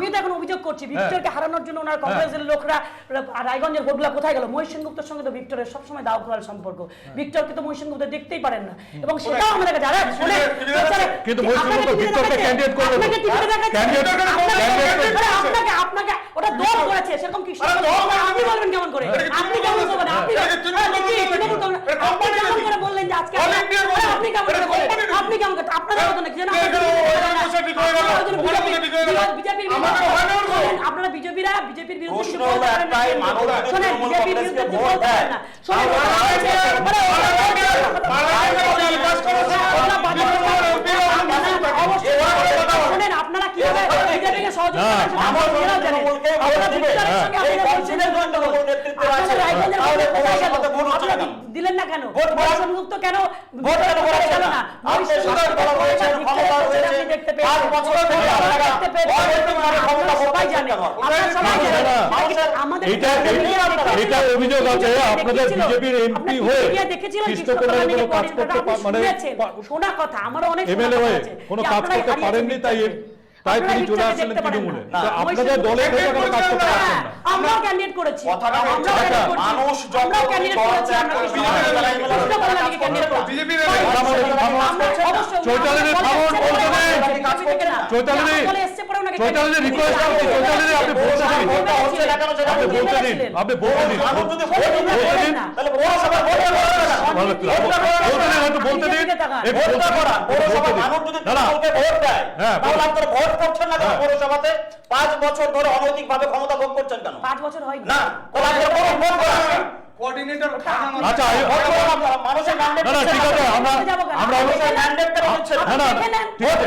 আমিও তো এখন অভিযোগ করছি ভিক্টরকে হারানোর জন্য ওনার কংগ্রেসের লোকরা রায়গঞ্জের ভোটগুলা কোথায় গেল মহিষেন গুপ্তের সঙ্গে তো ভিক্টরের সবসময় দাও খোলার সম্পর্ক ভিক্টরকে তো মহিষেন গুপ্ত দেখতেই পারেন না এবং সেটাও আমাদের কাছে যারা শুনে কিন্তু মহিষেন গুপ্ত ভিক্টরকে করবে তো। আপনাকে আপনাকে- আপনাকে আপনাকে ওটা দল করেছে সেরকম কি মানে আপনি বলবেন কেমন করে আপনি কেমন করবেন আপনি কেমন করে বললেন যে আজকে আপনি কেমন করে বললেন? আপনি কেমন করে আপনাদের মতো নাকি কে বিজেপির হয়ে। আপনারা হয়ে। বিজেপির হয়। শোনেন, বিজেপিরা বিরুদ্ধে প্রশ্ন দিলেন না। কেন? অভিযোগ আছে আপনাদের বিজেপির এমপি হয়ে কাজ করতে মানে শোনা কথা আমার অনেক কোনো কাজ করতে পারেননি তাই। তাই তিনি চলে আসলেন তৃণমূলে। আপনাদের দলে থেকে কোনো কাজ করতে পারছেন না। আমরাও ক্যান্ডিডেট করেছি। মানুষ যখন বিজেপির। চৈতালিনী, বলতে চৈতালিনী, candidate রিকোয়েস্ট করছি চৈতালিনী আপনি বলতে দিন। ভোটটা হচ্ছে না কেন সেটা আপনি। বলতে দিন। আপনি বলতে দিন। মানুষ যদি ভোট বলতে দিন তাহলে পৌরসভার ভোট হবে না? বলতে দিন হয়তো বলতে দিন। ভোটটা করা, দিন, বলতে মানুষ যদি না, না, ভোট দেয়, হ্যাঁ, তাহলে। আপনারা ভোট করছেন না কেন হ্যাঁ। পৌরসভাতে? পাঁচ বছর ধরে অনৈতিকভাবে ক্ষমতা ভোগ করছেন কেন? পাঁচ বছর হয়নি। না, তাহলে আপনারা করুন, ভোট করুন। কোঅর্ডিনেটর আচ্ছা আমি- ভোট করুন আপনারা, মানুষের আমরা আমরা আপনি না? না। ঠিক আছে।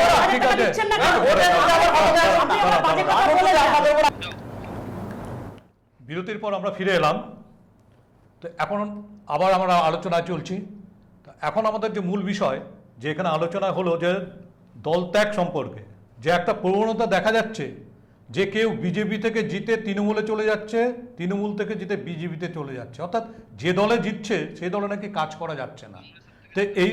হ্যাঁ। ঠিক আছে বিরতির পর আমরা ফিরে এলাম। তো এখন আবার আমরা আলোচনায় চলছি। তো এখন আমাদের যে মূল বিষয় যে এখানে আলোচনা হলো যে দল ত্যাগ সম্পর্কে যে একটা প্রবণতা দেখা যাচ্ছে যে কেউ বিজেপি থেকে জিতে তৃণমূলে চলে যাচ্ছে তৃণমূল থেকে জিতে বিজেপিতে চলে যাচ্ছে। অর্থাৎ যে দলে জিতছে সেই দলে নাকি কাজ করা যাচ্ছে না। তো এই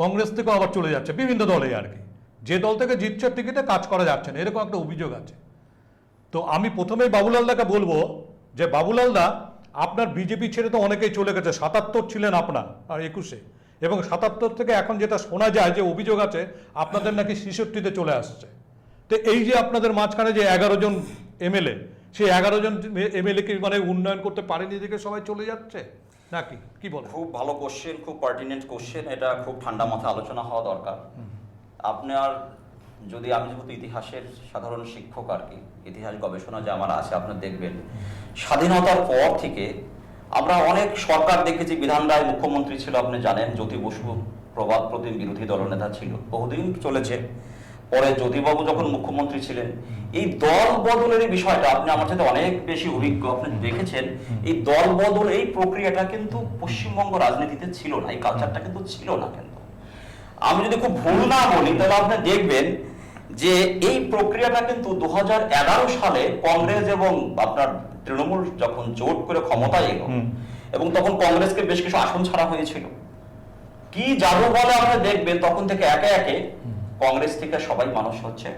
কংগ্রেস থেকেও আবার চলে যাচ্ছে বিভিন্ন দলে আর কি। যে দল থেকে জিতছে টিকিটে কাজ করা যাচ্ছে না এরকম একটা অভিযোগ আছে। তো আমি প্রথমেই বাবুলালদাকে বলব যে বাবুলালদা আপনার বিজেপি ছেড়ে তো অনেকেই চলে গেছে সাতাত্তর ছিলেন আপনার আর একুশে। এবং সাতাত্তর থেকে এখন যেটা শোনা যায় যে অভিযোগ আছে আপনাদের নাকি ছেষট্টিতে চলে আসছে। তো এই যে আপনাদের মাঝখানে যে এগারো জন এমএলএ সেই এগারো জন এমএলএ কি মানে উন্নয়ন করতে পারেনি দেখে সবাই চলে যাচ্ছে? নাকি? কি বল খুব ভালো কোশ্চেন খুব পার্টিনেন্ট কোশ্চেন এটা খুব ঠান্ডা মাথায় আলোচনা হওয়া দরকার। আপনার যদি আমি যেহেতু ইতিহাসের সাধারণ শিক্ষক আর কি ইতিহাস গবেষণা যে আমার আছে আপনি দেখবেন। স্বাধীনতার পর থেকে আমরা অনেক সরকার দেখেছি বিধান রায় মুখ্যমন্ত্রী ছিল আপনি জানেন জ্যোতি বসু প্রবাদ প্রতিম বিরোধী দলনেতা ছিল বহুদিন চলেছে। পরে জ্যোতিবাবু যখন মুখ্যমন্ত্রী ছিলেন এই দল বদলের এই বিষয়টা আপনি আমার সাথে অনেক বেশি অভিজ্ঞ। আপনি দেখেছেন এই দল বদল এই প্রক্রিয়াটা কিন্তু পশ্চিমবঙ্গ রাজনীতিতে ছিল না এই কালচারটা কিন্তু ছিল না কিন্তু। আমি যদি খুব ভুল না বলি তাহলে আপনি দেখবেন যে এই প্রক্রিয়াটা কিন্তু দুহাজার এগারো সালে কংগ্রেস এবং আপনার তৃণমূল যখন জোট করে ক্ষমতায় এলো এবং তখন কংগ্রেসকে বেশ কিছু আসন ছাড়া হয়েছিল। কি জাদু বলে আপনি দেখবেন তখন থেকে একে একে কংগ্রেস থেকে সবাই মানুষ হচ্ছে।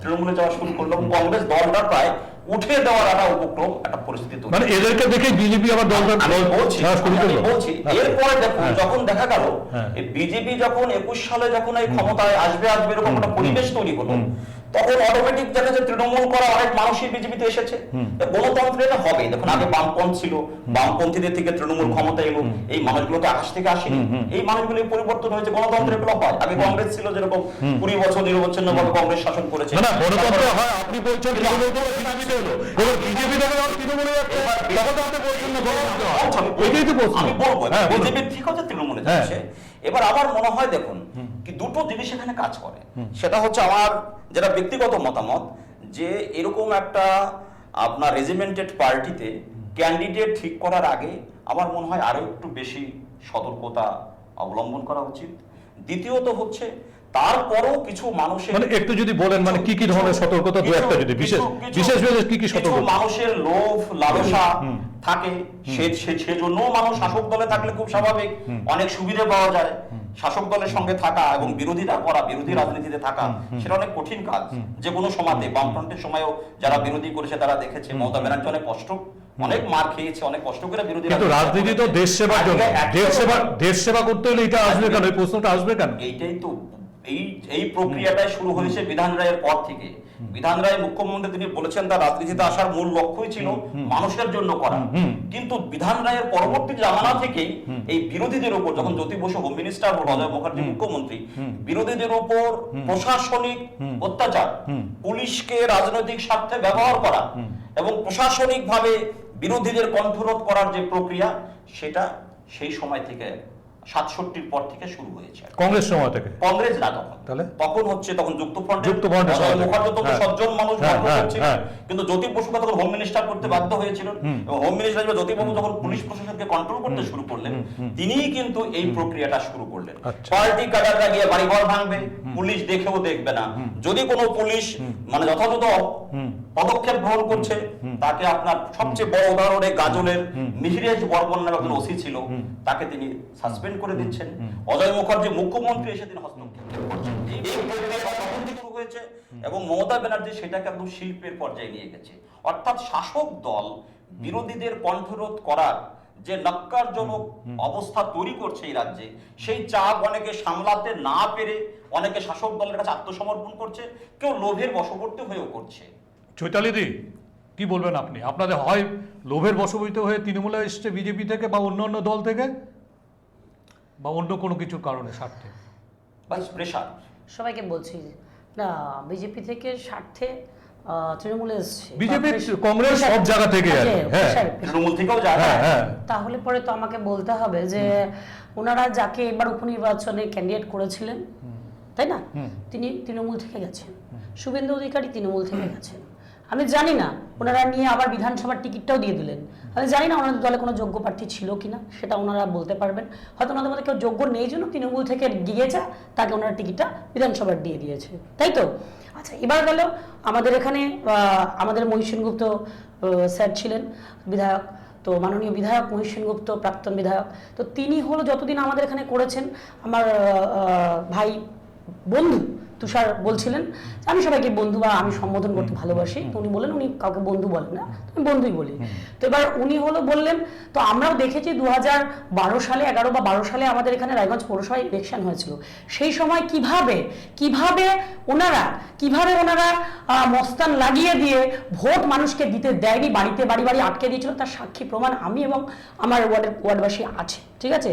তৃণমূলে যাওয়া শুরু করল। কংগ্রেস দলটা প্রায় উঠে দেওয়ার একটা উপক্রম একটা পরিস্থিতি মানে এদেরকে দেখে বিজেপি আবার বলছি বলছি আচ্ছা। এরপরে দেখুন হ্যাঁ। যখন দেখা গেল হ্যাঁ। বিজেপি যখন একুশ সালে যখন এই ক্ষমতায় আসবে আসবে এরকম একটা পরিবেশ তৈরি হলো। তখন অটোমেটিক দেখা যাচ্ছে তৃণমূল করা অনেক মানুষই বিজেপিতে এসেছে। গণতন্ত্র হবে দেখুন আগে বামপন্থ ছিল বামপন্থীদের থেকে তৃণমূল ক্ষমতা এলো। এই আকাশ থেকে আসেনি। এই মানুষগুলো পরিবর্তন হয়েছে। গণতন্ত্রের এগুলো হয় আগে কংগ্রেস ছিল যেরকম কুড়ি বছর নির্বাচন ভাবে কংগ্রেস শাসন করেছে। না না গণতন্ত্র হয় আপনি বলছেন বিজেপিতে এলো। এবার বিজেপি তৃণমূলে বলছেন না গণতন্ত্র হয়। তো আমি বলব বিজেপি ঠিক হচ্ছে তৃণমূলে হ্যাঁ। যাচ্ছে। এবার আমার মনে হয় দেখুন কি দুটো জিনিস এখানে কাজ করে। সেটা হচ্ছে আমার যেটা ব্যক্তিগত মতামত যে এরকম একটা আপনার রেজিমেন্টেড পার্টিতে ক্যান্ডিডেট ঠিক করার আগে আমার মনে হয় আরও একটু বেশি সতর্কতা অবলম্বন করা উচিত। দ্বিতীয়ত হচ্ছে তারপরও কিছু মানুষের মানে একটু যদি বলেন মানে কি কি ধরনের সতর্কতা দু একটা যদি বিশেষ বিশেষ বিশেষ কি কি সতর্কতা? মানুষের লোভ লালসা থাকে। সে সে- সেজন্য মানুষ শাসক দলে থাকলে খুব স্বাভাবিক। অনেক সুবিধা পাওয়া যায়। শাসক দলের সঙ্গে থাকা এবং বিরোধিতা করা বিরোধী রাজনীতিতে থাকা সেটা অনেক কঠিন কাজ। যে কোনো সমাজে বামফ্রন্টের সময়ও যারা বিরোধী করেছে তারা দেখেছে মমতা ব্যানার্জি অনেক কষ্ট অনেক মার খেয়েছে অনেক কষ্ট করে বিরোধী কিন্তু রাজনীতি তো দেশ সেবার জন্য। দেশ সেবা দেশ সেবা করতে হলে এটা আসবে কেন? এই প্রশ্নটা আসবে কেন? এইটাই তো এই এই প্রক্রিয়াটাই শুরু হয়েছে বিধান রায়ের পর থেকে। বিধান রায় মুখ্যমন্ত্রী তিনি বলেছেন তার রাজনীতিতে আসার মূল লক্ষ্যই ছিল মানুষের জন্য করা। কিন্তু বিধান রায়ের পরবর্তী জামানা থেকেই এই বিরোধীদের উপর যখন জ্যোতি বসু হোম মিনিস্টার হল অজয় মুখার্জি মুখ্যমন্ত্রী বিরোধীদের উপর প্রশাসনিক অত্যাচার পুলিশকে রাজনৈতিক স্বার্থে ব্যবহার করা এবং প্রশাসনিক ভাবে বিরোধীদের কণ্ঠরোধ করার যে প্রক্রিয়া সেটা সেই সময় থেকে সাতষট্টির পর থেকে শুরু হয়েছে। কংগ্রেস সময় থেকে? কংগ্রেস না তখন। তাহলে? তখন হচ্ছে তখন যুক্ত ফ্রন্ট সময় মুখার্জি তখন হ্যাঁ। সজ্জন মানুষ গর্ব হ্যাঁ। হ্যাঁ। কিন্তু জ্যোতি বসুকে তখন হোম মিনিস্টার করতে বাধ্য হয়েছিলেন। এবং হোম মিনিস্টার হিসেবে জ্যোতি বাবু যখন পুলিশ প্রশাসনকে কন্ট্রোল করতে শুরু করলেন তিনিই কিন্তু এই প্রক্রিয়াটা শুরু করলেন। আচ্ছা। পার্টি কাডাররা গিয়ে বাড়িঘর ভাঙবে পুলিশ দেখেও দেখবে না। যদি কোনো পুলিশ মানে যথাযথ পদক্ষেপ গ্রহণ করছে তাকে আপনার সবচেয়ে বড় উদাহরণে গাজলের মিহিরেশ বর্মন নামে একজন ওসি ছিল তাকে তিনি সাসপেন্ড করে দিচ্ছেন। অজয় মুখার্জি মুখ্যমন্ত্রী এসে তিনি হস্তক্ষেপ করছেন এই প্রক্রিয়াটা তখন থেকে শুরু হয়েছে এবং মমতা ব্যানার্জি সেটাকে একদম শিল্পের পর্যায়ে নিয়ে গেছে। অর্থাৎ শাসক দল বিরোধীদের কণ্ঠরোধ করার যে নক্কারজনক অবস্থা তৈরি করছে এই রাজ্যে সেই চাপ অনেকে সামলাতে না পেরে অনেকে শাসক দলের কাছে আত্মসমর্পণ করছে কেউ লোভের বশবর্তী হয়েও করছে। চৈতালি চৈতালিদি কি বলবেন আপনি? আপনাদের হয় লোভের বশবর্তী হয়ে তৃণমূলে এসছে বিজেপি থেকে বা অন্য অন্য দল থেকে? বা অন্য কোনো কিছুর কারণে স্বার্থে? প্রেশার। সবাইকে বলছি না বিজেপি থেকে স্বার্থে তৃণমূলে এসছে। বিজেপি কংগ্রেস সব জায়গা থেকে হ্যাঁ প্রেসার- তৃণমূল থেকেও যায় হ্যাঁ হ্যাঁ। তাহলে পরে তো আমাকে বলতে হবে যে ওনারা যাকে এবার উপনির্বাচনে ক্যান্ডিডেট করেছিলেন তাই না? তিনি তৃণমূল থেকে গেছেন। শুভেন্দু অধিকারী তৃণমূল থেকে গেছেন। আমি জানি না, ওনারা নিয়ে আবার বিধানসভার টিকিটটাও দিয়ে দিলেন। আমি জানি না ওনাদের দলে কোনো যোগ্য প্রার্থী ছিল কিনা, সেটা ওনারা বলতে পারবেন। হয়তো ওনাদের মধ্যে কেউ যোগ্য নেই জন্য তৃণমূল থেকে গিয়েছে, তাকে ওনারা টিকিটটা বিধানসভার দিয়ে দিয়েছে। তাই তো? আচ্ছা এবার গেল আমাদের এখানে আমাদের মহিষেন গুপ্ত স্যার ছিলেন, বিধায়ক, তো মাননীয় বিধায়ক মহিষেন গুপ্ত প্রাক্তন বিধায়ক। তো তিনি হলো যতদিন আমাদের এখানে করেছেন, আমার ভাই, বন্ধু তুষার বলছিলেন আমি সবাইকে বন্ধু বা আমি সম্বোধন করতে ভালোবাসি। তো উনি বললেন উনি কাউকে বন্ধু বলেন না আমি বন্ধুই বলি। তো এবার উনি হলো বললেন তো আমরাও দেখেছি দু সালে এগারো বা বারো সালে আমাদের এখানে রায়গঞ্জ পৌরসভায় ইলেকশন হয়েছিল। সেই সময় কীভাবে কীভাবে ওনারা কীভাবে ওনারা আহ, মস্তান লাগিয়ে দিয়ে ভোট মানুষকে দিতে দেয়নি বাড়িতে বাড়ি বাড়ি আটকে দিয়েছিল তার সাক্ষী প্রমাণ আমি এবং আমার ওয়ার্ডের ওয়ার্ডবাসী আছে ঠিক আছে?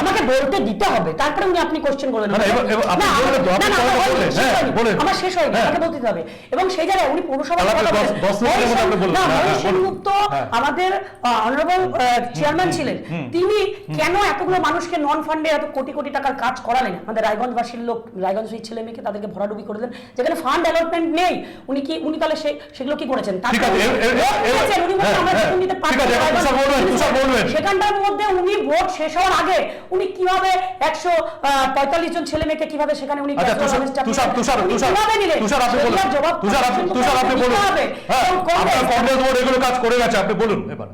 আমাকে বলতে দিতে হবে তারপরে উনি আপনি কোশ্চেন করবেন আপনি বললেন তো, আপনি পরে বললেন, হ্যাঁ, বলেন। আমার শেষ হয়নি হ্যাঁ। আমাকে বলতে হবে এবং সেই জায়গায় উনি কথা বলুন। হ্যাঁ। আমাদের অনারেবল চেয়ারম্যান ছিলেন। তিনি কেন এতগুলো মানুষকে নন ফান্ডে এত কোটি কোটি টাকার কাজ করালেন? আমাদের রায়গঞ্জবাসীর লোক রায়গঞ্জের ছেলে মেয়েকে তাদেরকে ভরাডুবি করে দেন যেখানে ফান্ড অ্যালটমেন্ট নেই উনি কি উনি তাহলে সেগুলো কি করেছেন। সেখানটার মধ্যে উনি ভোট শেষ হওয়ার আগে উনি কীভাবে একশো পঁয়তাল্লিশ জন ছেলে মেয়েকে কীভাবে সেখানে উনি আচ্ছা তুষার আপনি- তুষার তুষার তুষার কীভাবে নিলেন? তুষার আপনি বলুন। তুষার আপনি তুষার আপনি বলুন। হবে। হ্যাঁ এবং আপনার কংগ্রেস- কংগ্রেস বোর্ড এগুলো কাজ করে গেছে আপনি বলুন এবার।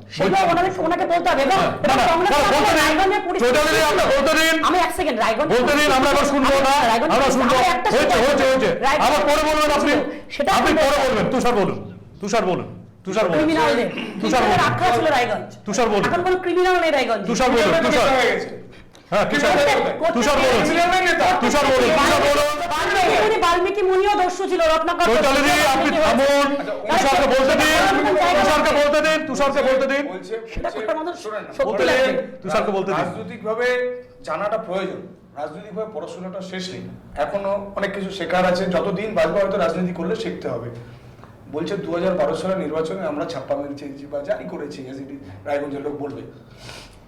ওনাদের ওনাকে বলতে হবে। এবং হ্যাঁ। আমি এক সেকেন্ড রায়গঞ্জ বলতে দিন আমরা এবার শুনব না। আমরা শুনব। হয়েছে হয়েছে হয়েছে। আবার পরে বলবেন আপনি। সেটা আপনি পরে বলবেন। তুষার বলুন। তুষার বলুন। তুষার বলুন। তুষার বলুন। রায়গঞ্জ। তুষার বলুন। এখন কোন ক্রিমিনাল নেই রায়গঞ্জ। তুষার বলুন। তুষার বাল্মীকি মুনিও দস্যু ছিল রত্নাকর আপনি থামুন। তুষারকে বলতে দিন। তুষারকে বলতে দিন। তুষারকে বলতে দিন। তুষারকে বলতে দিন। রাজনৈতিকভাবে জানাটা প্রয়োজন। রাজনৈতিকভাবে পড়াশোনাটা শেষ নেই। এখনও অনেক কিছু শেখার আছে। যতদিন বাঁচবো হয়তো রাজনীতি করলে শিখতে হবে। বলছে দু হাজার বারো সালের নির্বাচনে আমরা ছাপ্পা মেরেছি বা জারি করেছি এসিডি রায়গঞ্জের লোক বলবে।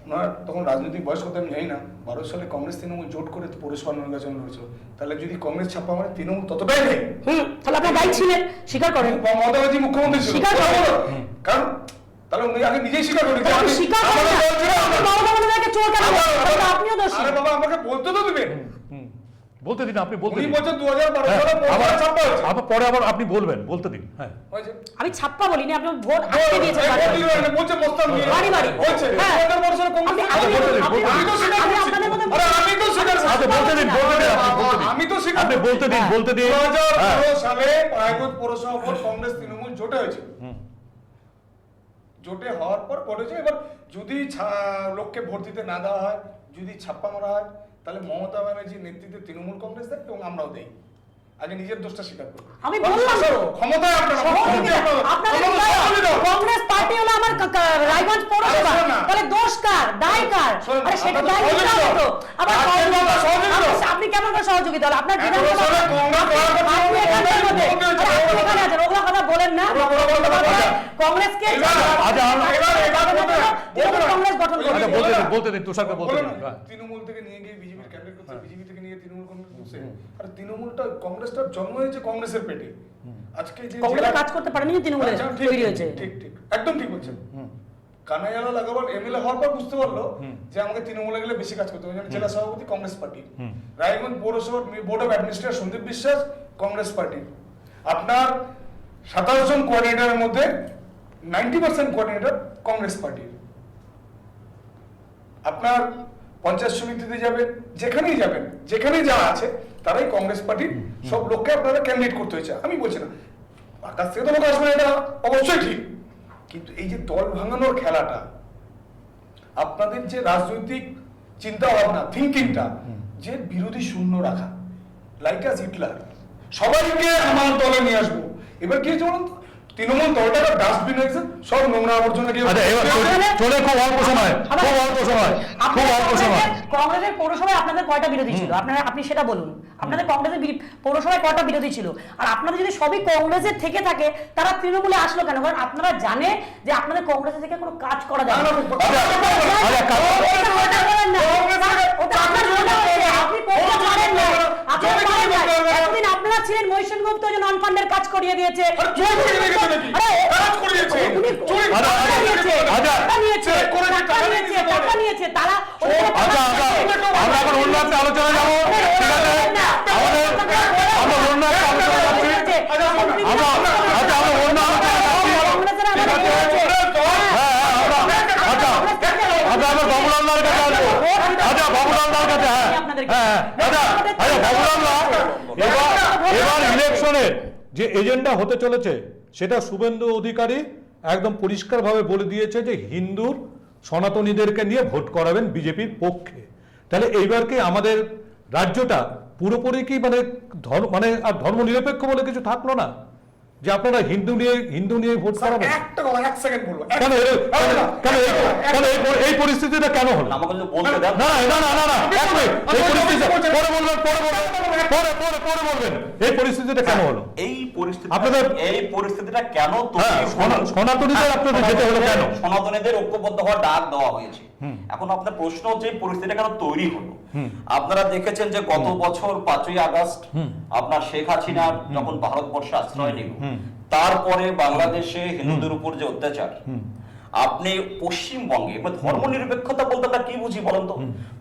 ওনার তখন রাজনৈতিক বয়স কথা আমি জানি না বারো সালে কংগ্রেস তৃণমূল জোট করে পৌরসভা নির্বাচন হয়েছিল তাহলে যদি কংগ্রেস ছাপা মানে তৃণমূল ততটাই নেই। হুম তাহলে আপনি দায়ী ছিলেন স্বীকার করেন। মমতা ব্যানার্জি মুখ্যমন্ত্রী ছিল। স্বীকার করেন। কারণ তাহলে উনি আগে নিজেই স্বীকার করেন আমি- স্বীকার করেন মমতা বন্দ্যোপাধ্যায়কে চোর কেন আপনিও দোষী আরে বাবা আমাকে বলতে তো দিবেন। হুম। বলতে দিন আপনি বলতে দিন বলছেন হাজার বারো হ্যাঁ, সালে আবার পৌরসভা ছাপ্পা হয়েছে আবার পরে আবার আপনি বলবেন বলতে দিন হ্যাঁ আমি ছাপ্পা বলিনি আপনি ভোট আটকে দিয়েছেন বলছে প্রস্তাব নিয়ে। বাড়ি বাড়ি। হয়েছে। হ্যাঁ। দু হাজার বারো সালে কংগ্রেস আমি তো আপনি করছি। আপনাদের মধ্যে- আরে আমি তো করছি। আচ্ছা বলতে দিন বলতে দিন আমি তো স্বীকার আপনি বলতে দিন হ্যাঁ। বলতে দিন দু হাজার হ্যাঁ। বারো সালে রায়গঞ্জ পৌরসভা ভোট কংগ্রেস তৃণমূল জোটে হয়েছে জোটে হওয়ার পর পড়েছে এবার যদি ছা- লোককে ভোট দিতে না দেওয়া হয় যদি ছাপ্পা মারা হয় তাহলে মমতা ব্যানার্জির নেতৃত্বে তৃণমূল কংগ্রেস দেয় এবং আমরাও দেই আগে নিজের দোষটা স্বীকার করুন আমি বললাম তো। ক্ষমতায় আপনারা সহযোগিতা। আপনাদের সহযোগিতা। কংগ্রেস পার্টি হলো আমার রায়গঞ্জ পৌরসভা। তাহলে দোষ কার দায় কার আরে সেটা দায়। তো আবার। আপনি- কেমন করে সহযোগিতা হলো আপনার করার কথা ওগুলো বলেন না করো। আচ্ছা, কংগ্রেসকে আচ্ছা। তৃণমূল কংগ্রেস গঠন আচ্ছা, বলতে দিন, তুষারকে বলতে দিন। তৃণমূল থেকে নিয়ে গিয়ে বিজেপির বিজেপি থেকে নিয়ে তৃণমূল কংগ্রেস আর তৃণমূলটা কংগ্রেসটার জন্ম হয়েছে কংগ্রেসের পেটে। আজকে যে কংগ্রেস কাজ করতে পারেনি তৃণমূলের আচ্ছা, ঠিক, তৈরি হয়েছে। ঠিক ঠিক একদম ঠিক বলছেন। কানাইয়ালা লাগাবার এমএলএ হওয়ার পর বুঝতে পারল যে আমাকে তৃণমূলে গেলে বেশি কাজ করতে হবে। জেলা সভাপতি কংগ্রেস পার্টি। রায়গঞ্জ পৌরসভার বোর্ড অফ অ্যাডমিনিস্ট্রেটর সন্দীপ বিশ্বাস কংগ্রেস পার্টি। আপনার সাতাশ জন কোঅর্ডিনেটরের মধ্যে নাইনটি পার্সেন্ট কোঅর্ডিনেটর কংগ্রেস পার্টির। আপনার পঞ্চায়েত সমিতিতে যাবেন যেখানেই যাবেন যেখানেই যারা আছে তারাই কংগ্রেস পার্টির সব লোককে আপনারা ক্যান্ডিডেট করতে হয়েছে। আমি বলছি না আকাশ থেকে তো লোক আসবে এটা অবশ্যই ঠিক। কিন্তু এই যে দল ভাঙানোর খেলাটা আপনাদের যে রাজনৈতিক চিন্তা ভাবনা থিঙ্কিংটা যে বিরোধী শূন্য রাখা লাইক আস হিটলার সবাইকে আমার দলে নিয়ে আসব। এবার কি হয়েছে বলুন তো? তৃণমূল দলটা ডাস্টবিন হয়েছে সব নোংরা আবর্জনা গিয়ে আচ্ছা চলে- খুব অল্প সময় খুব অল্প সময় খুব অল্প সময় কংগ্রেসের পৌরসভায় আপনাদের কয়টা বিরোধী ছিল আপনারা আপনি সেটা বলুন আপনাদের কংগ্রেসের পৌরসভায় কয়টা বিরোধী ছিল আর আপনাদের যদি সবই কংগ্রেসের থেকে থাকে তারা তৃণমূলে আসলো কেন কারণ আপনারা জানে যে আপনাদের কংগ্রেসের থেকে কোনো কাজ করা যাবে না। না, না, আচ্ছা, আচ্ছা, কাজ- ওটা ওটা বলেন না। ওটা আপনার মনে হয়েছে, আপনি করতে পারেন না। আপনারা জমি পারেন না। করতে হবে। এতদিন আপনারা ছিলেন মহিষণ গুপ্ত যে নন ফান্ডের কাজ করিয়ে দিয়েছে। আচ্ছা। তারা আচ্ছা নিয়েছে। আমরা এখন অন্য একটা আলোচনা যাব। ঠিক আছে? আমাদের আমরা অন্য একটা আলোচনা যাচ্ছি। আমরা আচ্ছা আমরা বাবুলাল দার কাছে আসব। আচ্ছা বাবুলাল দার কাছে হ্যাঁ। হ্যাঁ আচ্ছা আচ্ছা বাবুলাল এবার এবার ইলেকশনের যে এজেন্ডা হতে চলেছে সেটা শুভেন্দু অধিকারী একদম পরিষ্কারভাবে বলে দিয়েছে যে হিন্দুর সনাতনীদেরকে নিয়ে ভোট করাবেন বিজেপির পক্ষে। তাহলে এইবার কি আমাদের রাজ্যটা পুরোপুরি কি মানে ধর্ম মানে আর ধর্ম নিরপেক্ষ বলে কিছু থাকল না? যে আপনারা হিন্দু নিয়ে হিন্দু নিয়ে ভোট করাবেন? একটা কথা এক সেকেন্ড বলব কেন কেন- কেন এই কেন এই পরি- এই পরিস্থিতিটা কেন হলো? আমাকে বলতে দেন না না না না না এক মিনিট। এই পরিস্থিতি পরে বলবেন পরে বলবেন। পরে পরে পরে বলবেন। এই পরিস্থিতিটা কেন হলো? এই পরিস্থিতি আপনাদের- এই পরিস্থিতিটা কেন তৈরি হ্যাঁ সনাতনীদের আপনাদের যেতে হলো কেন? সনাতনীদের ঐক্যবদ্ধ হওয়ার ডাক দেওয়া হয়েছে। এখন আপনার প্রশ্ন যে পরিস্থিতি পরিস্থিতিটা কেন তৈরি হলো? আপনারা দেখেছেন যে গত বছর পাঁচই আগস্ট আপনার শেখ হাসিনা যখন ভারতবর্ষে আশ্রয় নিল তারপরে বাংলাদেশে হিন্দুদের উপর যে অত্যাচার আপনি পশ্চিমবঙ্গে এবার ধর্ম নিরপেক্ষতা বলতে আমরা কি বুঝি বলেন তো?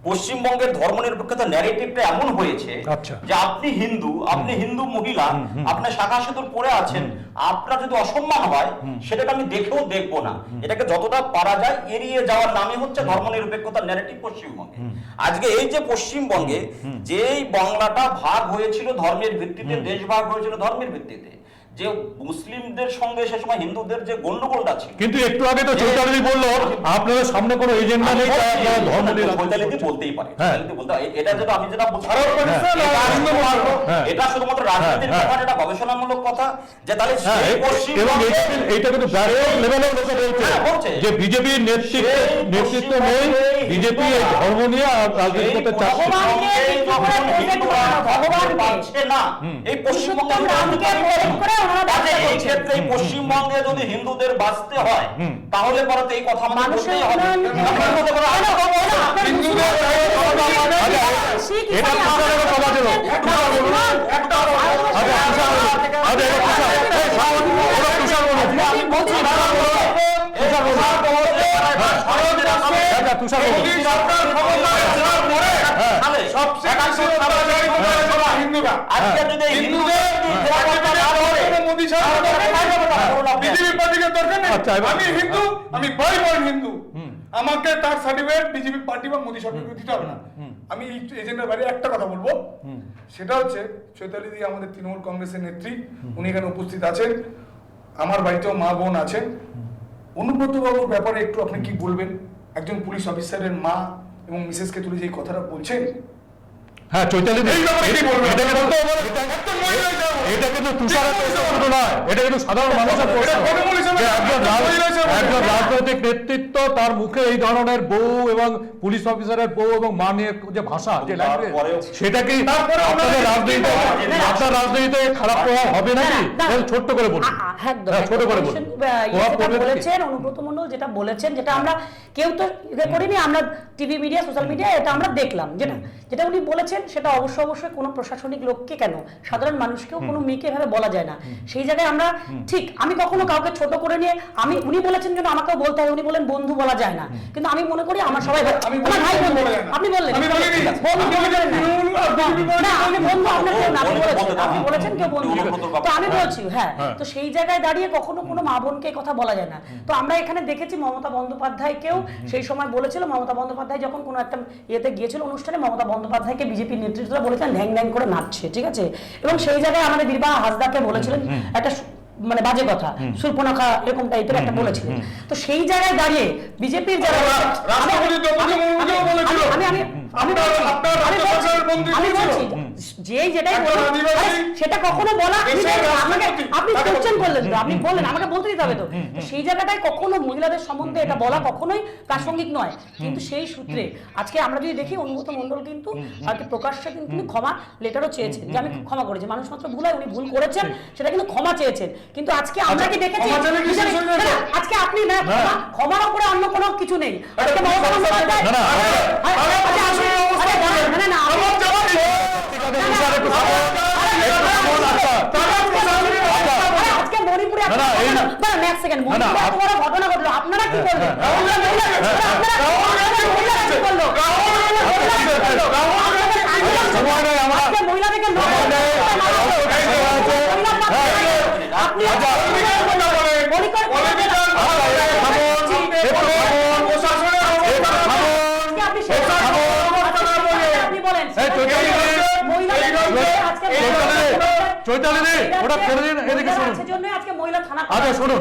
পশ্চিমবঙ্গের ধর্ম নিরপেক্ষতা ন্যারেটিভটা এমন হয়েছে আচ্ছা। যে আপনি হিন্দু আপনি হিন্দু মহিলা আপনার শাখা সেতুর পরে আছেন আপনার যদি অসম্মান হয় সেটাকে আমি দেখেও দেখব না। এটাকে যতটা পারা যায় এড়িয়ে যাওয়ার নামই হচ্ছে ধর্ম নিরপেক্ষতার ন্যারেটিভ পশ্চিমবঙ্গে। আজকে এই যে পশ্চিমবঙ্গে যেই বাংলাটা ভাগ হয়েছিল ধর্মের ভিত্তিতে দেশ ভাগ হয়েছিল ধর্মের ভিত্তিতে যে মুসলিমদের সঙ্গে সে সময় হিন্দুদের যে গন্ডগোলটা ছিল কিন্তু একটু আগে তো চৈতালি বলল আপনাদের সামনে কোনো এজেন্ডা নেই তাই আপনারা ধর্ম নিয়ে রাজনীতি চৈতালিতে বলতেই পারে হ্ঁ। চৈতালিতে বলতে এটা যেটা আমি যেটা না, এটা শুধুমাত্র হ্যাঁ। এটা রাজনীতির হ্যাঁ, ব্যাপার এটা গবেষণামূলক কথা যে তাহলে হ্যাঁ এবং এইটা কিন্তু- ব্যাপক লেভেলের লোকে বলছে হ্যাঁ, যে বিজেপির নেতৃত্ব নেতৃত্ব নেই বিজেপি এই ধর্ম নিয়ে রাজনীতি করতে চাচ্ছে? ভগবানকে। পাচ্ছে না এই পশ্চিমবঙ্গে এই ক্ষেত্রে পশ্চিমবঙ্গে যদি হিন্দুদের বাঁচতে হয় তাহলে পরে এই কথা মানুষের হবে মানে আচ্ছা, তুষার এবার কথা ছিল। একটা বলুন, আমি হিন্দু আমি বাই বর্ন হিন্দু। আমাকে তার সার্টিফিকেট বিজেপি পার্টি বা মোদী সরকারকে দিতে হবে না। আমি এজেন্ডার বাইরে একটা কথা বলব। সেটা হচ্ছে চৈতালি দি আমাদের তৃণমূল কংগ্রেসের নেত্রী উনি এখানে উপস্থিত আছেন। আমার বাড়িতেও মা বোন আছেন। অনুব্রত বাবুর ব্যাপারে একটু আপনি কি বলবেন? একজন পুলিশ অফিসারের মা এবং মিসেসকে তুলে যে কথাটা বলছেন হ্যাঁ চৈতালি দি, এই ব্যাপারে কি বলবেন? এটা কিন্তু একটা মহিলা হিসাবে- এটা কিন্তু তুষারের প্রশ্ন নয়। এটা কিন্তু সাধারণ মানুষের প্রশ্ন। এটা তৃণমূল হিসেবে যে একজন রাজ- মহিলা হিসেবে একজন বলবেন। রাজনৈতিক নেতৃত্ব তার মুখে এই ধরনের বউ এবং পুলিশ অফিসারের বউ এবং মা নিয়ে যে ভাষা যে সেটা কি আপনাদের রাজনীতিতে আপনার রাজনীতিতে খারাপ প্রভাব হবে নাকি? না, না। বল, ছোট্ট করে বলুন। হ্যাঁ, ছোট বলুন। বলছেন, যেটা বলেছেন অনুব্রত যেটা বলেছেন যেটা আমরা কেউ তো ইয়ে করিনি আমরা টিভি মিডিয়া সোশ্যাল মিডিয়া এটা আমরা দেখলাম। যেটা যেটা উনি বলেছেন সেটা অবশ্য অবশ্যই কোনো প্রশাসনিক লোককে কেন? সাধারণ মানুষকেও কোনো মেয়েকে এভাবে বলা যায় না। সেই জায়গায় আমরা ঠিক আমি কখনো কাউকে ছোট করে নিয়ে আমি উনি বলেছেন যেন আমাকেও বলতে হয় উনি বলেন বন্ধু বলা যায় না। কিন্তু আমি মনে করি আমার সবাই আমার ভাই বন্ধু। আপনি বললেন। আমি না। বিজেপি বন্ধু আপনার কেউ না, বলেছেন আপনি বলেছেন কেউ বন্ধু তো আমি বলছি হ্যাঁ হ্যাঁ। তো সেই জায়গায় দাঁড়িয়ে কখনো কোনো মা বোনকে কথা বলা যায় না। তো আমরা এখানে দেখেছি মমতা বন্দ্যোপাধ্যায়কেও সেই সময় বলেছিল মমতা বন্দ্যোপাধ্যায় যখন কোনো একটা ইয়েতে গিয়েছিল অনুষ্ঠানে মমতা বন্দ্যোপাধ্যায়কে বিজেপির নেতৃত্বরা বলেছেন ঢ্যাং ঢ্যাং করে নাচছে ঠিক আছে? এবং সেই জায়গায় আমাদের বীরবা হাসদাকে বলেছিলেন একটা মানে বাজে কথা সুরপনাখা এরকম টাইপের একটা বলেছিলেন। তো সেই জায়গায় দাঁড়িয়ে বিজেপির যারা আমি আমি আপনার- বলছি, আপনার আমি রাজ্য বলছি, সরকারের মন্ত্রী আমি ছিল। বলছি যে যেটাই একজন বলুন, আদিবাসী আরে সেটা কখনো বলা আপনি দেশের বলুন, আমাকে রাষ্ট্রপতি। আপনি তাকে কোশ্চেন বলুন। করলেন তো আপনি বললেন আমাকে বলতে দিতে হবে তো। তো সেই জায়গাটায় কখনো মহিলাদের সম্বন্ধে এটা বলা কখনোই প্রাসঙ্গিক নয়। কিন্তু সেই সূত্রে আজকে আমরা যদি দেখি অনুগত মণ্ডল কিন্তু প্রকাশ্যে কিন্তু ক্ষমা লেটারও চেয়েছেন যে আমি ক্ষমা করেছি। মানুষ মাত্র ভুল হয় উনি ভুল করেছেন সেটা কিন্তু ক্ষমা চেয়েছেন। কিন্তু আজকে আমরা আচ্ছা, কি দেখেছি? হয়ে আজকে আপনি না ক্ষমা- ক্ষমার উপরে অন্য কোনো কিছু নেই। আজকে মমতা বন্দ্যোপাধ্যায় না, না, আরে, আরে, আচ্ছা, আসুন, আরে, দাঁড়ান, না, না, না, আমার যাওয়া নেই। ঠিক আছে, তুষার একটু থামুন। একটু থামুন, আচ্ছা। আরে, আজকে মণিপুরে একটা না, না, এই- ঘটনা- দাঁড়ান, এক না, না, এত বড় ঘটনা ঘটলো, আপনারা কি করবেন? আপনারা মহিলা- আপনারা- আপনারা- আপনারা মহিলারা কি করল? মহিলারা কি করল? সময় নেই, আমরা- আজকে মহিলাদেরকে মহিলা হ্যাঁ। আপনি আচ্ছা। বলেন চৈতালি দি, ওটা ছেড়ে দিন, এদিকে শুনুন। আজকে মহিলা থানা আচ্ছা, শুনুন।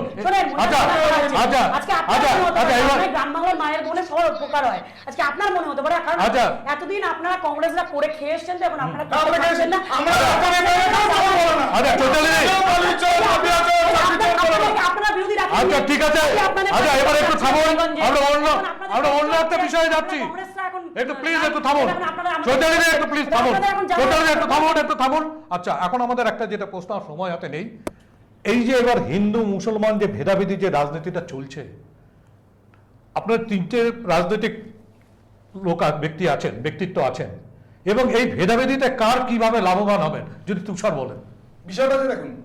আচ্ছা, করা। আচ্ছা, আচ্ছা, আচ্ছা, এবার- গ্রাম বাংলার মায়ের বলে সবার উপকার হয় আজকে আপনার মনে হতে পারে কারণ আচ্ছা। এতদিন আপনারা কংগ্রেসরা করে খেয়ে এসছেন এখন আপনারা আমরা না আমরা। আচ্ছা চৈতালি করো আচ্ছা ঠিক আছে আচ্ছা এবার একটু থামুন আমরা অন্য আমরা অন্য একটা বিষয়ে যাচ্ছি একটু প্লিজ একটু থামুন। আপনারা আমাদের- চৈতালি দি, একটু প্লিজ থামুন। দি, একটু থামুন একটু থামুন। আচ্ছা এখন আমাদের একটা যেটা প্রশ্ন সময় হাতে নেই এই যে এবার হিন্দু মুসলমান যে ভেদাভেদি যে রাজনীতিটা চলছে আপনার তিনটে রাজনৈতিক লোক ব্যক্তি আছেন ব্যক্তিত্ব আছেন এবং এই ভেদাভেদিতে কার কীভাবে লাভবান হবেন যদি তুষার বলেন। বিষয়টা দেখুন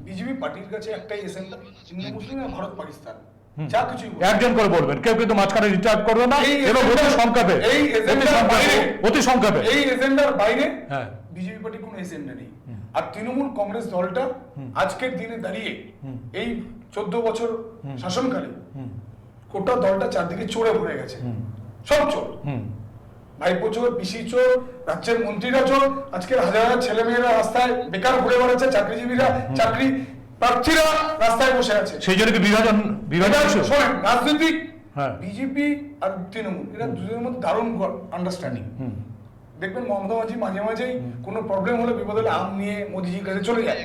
বিজেপি পার্টির কাছে একটাই এসেন্ডা হিন্দু মুসলিম ভারত পাকিস্তান। যা। একজন করে বলবেন কেউ কিন্তু মাঝখানে রিচার্জ করবে না এবং অতি সংক্ষেপে এই এজেন্ডার বাইরে- অতি সংক্ষেপে। এই এজেন্ডার বাইরে হ্যাঁ। বিজেপি পার্টির কোনো এজেন্ডা নেই। আর তৃণমূল কংগ্রেস দলটা আজকের দিনে দাঁড়িয়ে এই চোদ্দ বছর শাসনকালে গোটা দলটা চারদিকে চোরে ভরে গেছে। সব চোর। ভাইপো চোর পিসি চোর রাজ্যের মন্ত্রীরা চোর আজকের হাজার হাজার ছেলে মেয়েরা রাস্তায় বেকার ঘুরে বেড়াচ্ছে চাকরিজীবীরা চাকরি প্রার্থীরা রাস্তায় বসে আছে। সেই জন্য কি বিভাজন? শোনেন রাজনৈতিক হ্যাঁ। বিজেপি আর তৃণমূল এরা দুজনের মধ্যে দারুণ আন্ডারস্ট্যান্ডিং দেখবেন মমতা মাঝি মাঝে মাঝেই কোনো প্রবলেম হলে বিপদ হলে আম নিয়ে মোদিজির কাছে চলে যায়।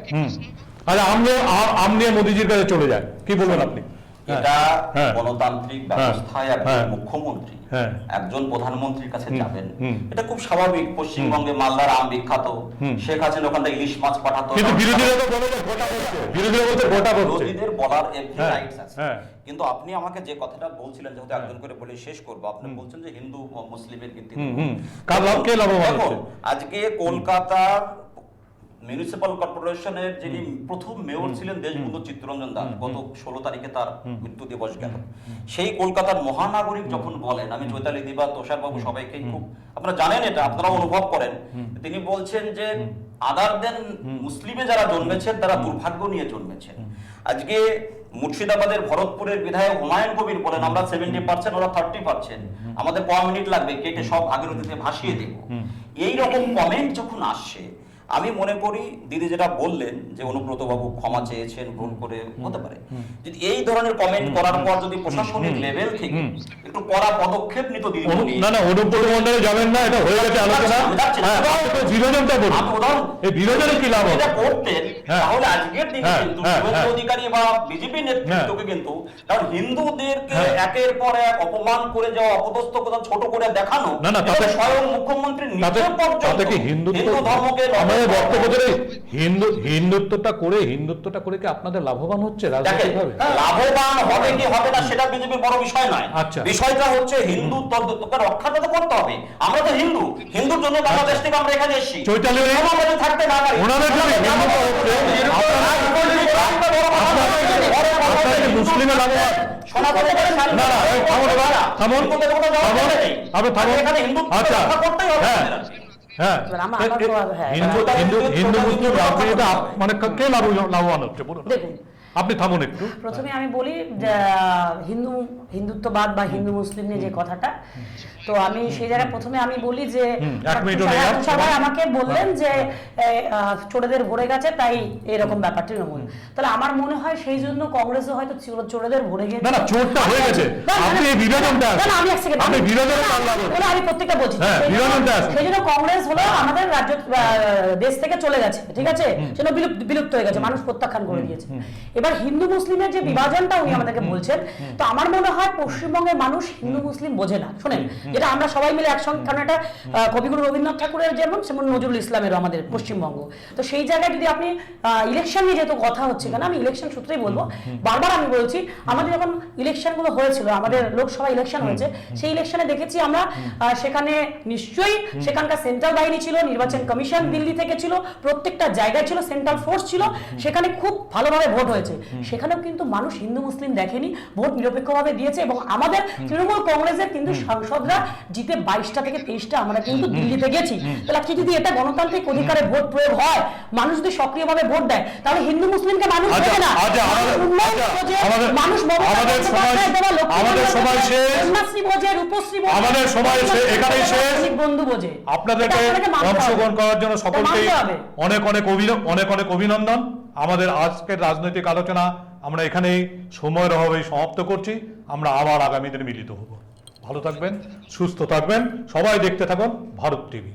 আরে আচ্ছা আম নিয়ে আম নিয়ে মোদিজির কাছে চলে যায়। কি বলবেন আপনি? এটা হ্যাঁ। গণতান্ত্রিক ব্যবস্থায় একজন হ্যাঁ। মুখ্যমন্ত্রী হ্যাঁ। একজন প্রধানমন্ত্রীর কাছে যাবেন এটা খুব স্বাভাবিক পশ্চিমবঙ্গে মালদার আম বিখ্যাত শেখ হাসিনা ওখান থেকে ইলিশ মাছ পাঠাতো কিন্তু বিরোধীদের বলার হ্যাঁ, রাইটস আছে হ্যাঁ। কিন্তু আপনি আমাকে যে কথাটা বলছিলেন যেহেতু একজন করে বলে শেষ করব আপনি বলছেন যে হিন্দু মুসলিমের ভিত্তিতে হুম, হুম। কার লাভ কে লাভবান দেখুন, হচ্ছে? আজকে কলকাতার মিউনিসিপাল কর্পোরেশনের যিনি প্রথম মেয়র ছিলেন দেশবন্ধু চিত্তরঞ্জন দাস গত ষোলো তারিখে তার মৃত্যু দিবস গেল। সেই কলকাতার মহানাগরিক যখন বলেন আমি চৈতালি দিবা তোষার বাবু সবাইকে খুব আপনারা জানেন এটা আপনারা অনুভব করেন তিনি বলছেন যে আদার দেন মুসলিমে যারা জন্মেছেন তারা দুর্ভাগ্য নিয়ে জন্মেছেন। আজকে মুর্শিদাবাদের ভরতপুরের বিধায়ক হুমায়ুন কবির বলেন আমরা সেভেন্টি পার্সেন্ট ওরা থার্টি পার্সেন্ট আমাদের ক মিনিট লাগবে কেটে সব ভাগীরথীতে ভাসিয়ে দেব। এই রকম কমেন্ট যখন আসছে আমি মনে করি দিদি যেটা বললেন যে অনুব্রত বাবু ক্ষমা চেয়েছেন ভুল করে হতে পারে। যদি এই ধরনের কমেন্ট করার পর যদি প্রশাসনিক লেভেল থেকে একটু কড়া পদক্ষেপ নিত দিদি না না অনুব্রত মন্ডলে যাবেন না এটা হয়ে গেছে আলোচনা। হ্যাঁ, বিরোধনটা এই বিরোধনের কি লাভ এটা করতেন হ্যাঁ। তাহলে আজকের দিনে হ্যাঁ, কিন্তু শুভেন্দু। অধিকারী বা বিজেপি নেতৃত্বকে কিন্তু কারণ হিন্দুদেরকে। একের পর এক অপমান করে যাওয়া অপদস্থ কথা ছোট করে দেখানো না, না, তাতে- স্বয়ং মুখ্যমন্ত্রী নিজে পর্যন্ত হিন্দু ধর্মকে আমাদের বক্তব্য ধরে হিন্দু হিন্দুত্বটা করে হিন্দুত্বটা করে কি আপনাদের লাভবান হচ্ছে রাজনৈতিকভাবে? লাভবান হবে কি হবে না সেটা বিজেপির বড় বিষয় নয়। আচ্ছা। বিষয়টা হচ্ছে হিন্দু তত্ত্বকে রক্ষাটা তো করতে হবে। আমরা তো হিন্দু। হিন্দুর জন্য বাংলাদেশ থেকে আমরা এখানে এসেছি। চৈতালি ধর্মবাদী থাকতে না পারি। ওনাদের যদি হিন্দুত্ব হচ্ছে, আপনারা কি মুসলিমে লাভবান। থামুন থামুন থামুন। এখানে আচ্ছা। হ্যাঁ। হ্যাঁ। হিন্দু হিন্দু মুসলিম রাজনীতিতে মানে কে লাভবান হচ্ছে বলুন। দেখুন আপনি থামুন একটু। প্রথমে আমি বলি হিন্দু হিন্দুত্ববাদ বা হিন্দু মুসলিম নিয়ে যে কথাটা তো আমি সেই জায়গায় প্রথমে আমি বলি যে। সবাই আমাকে বললেন যে এ, চোরেদের ভরে গেছে তাই এরকম ব্যাপার তৃণমূল তাহলে আমার মনে হয় সেই জন্য কংগ্রেসও হয়তো চোর- চোরেদের ভরে গেছে। না, না, চোরটা হয়ে গেছে। না, না, আপনি এই বিভাজনটা না, আমি এক second, আপনি আমি- বিভাজনের কাল আমি প্রত্যেকটা বলছি। হ্যাঁ, বিভাজনটা সেই জন্য কংগ্রেস হলো আমাদের রাজ্য দেশ থেকে চলে গেছে ঠিক আছে? সেটা বিলুপ্ত বিলুপ্ত হয়ে গেছে মানুষ প্রত্যাখ্যান করে দিয়েছে। এবার হিন্দু মুসলিমের যে বিভাজনটা উনি আমাদেরকে বলছেন তো আমার মনে হয় পশ্চিমবঙ্গের মানুষ হিন্দু মুসলিম বোঝে না। শোনেন যেটা আমরা সবাই মিলে একসঙ্গে কারণ এটা কবিগুরু রবীন্দ্রনাথ ঠাকুরের যেমন সেমন নজরুল ইসলামেরও আমাদের পশ্চিমবঙ্গ। তো সেই জায়গায় যদি আপনি ইলেকশন নিয়ে যেহেতু কথা হচ্ছে কেন আমি ইলেকশন সূত্রেই বলব বারবার আমি বলছি আমাদের যখন ইলেকশনগুলো হয়েছিল আমাদের লোকসভা ইলেকশন হয়েছে সেই ইলেকশনে দেখেছি আমরা সেখানে নিশ্চয়ই সেখানকার সেন্ট্রাল বাহিনী ছিল নির্বাচন কমিশন দিল্লি থেকে ছিল প্রত্যেকটা জায়গায় ছিল সেন্ট্রাল ফোর্স ছিল সেখানে খুব ভালোভাবে ভোট হয়েছে। সেখানেও কিন্তু মানুষ হিন্দু মুসলিম দেখেনি ভোট নিরপেক্ষভাবে দিয়েছে এবং আমাদের তৃণমূল কংগ্রেসের কিন্তু সাংসদরা জিতে বাইশটা থেকে তেইশটা আমরা কিন্তু দিল্লিতে গেছি। তাহলে আজকে যদি এটা গণতান্ত্রিক অধিকারে ভোট প্রয়োগ হয় মানুষ যদি সক্রিয়ভাবে ভোট দেয় তাহলে হিন্দু মুসলিমকে মানুষ আচ্ছা, দেবে না। আচ্ছা, মানুষ আচ্ছা, আমাদের- সময়- বোঝে, শেষ। আমাদের সময় এখানেই শেষ। বন্ধু বোঝে আপনাদেরকে। অংশগ্রহণ করার জন্য সকলকে অনেক অনেক অভিন- অনেক অনেক অভিনন্দন। আমাদের আজকের রাজনৈতিক আলোচনা, আমরা এখানেই সময়ের অভাবে সমাপ্ত করছি। আমরা আবার আগামী দিনে মিলিত হব। ভালো থাকবেন, সুস্থ থাকবেন। সবাই দেখতে থাকুন ভারত টিভি।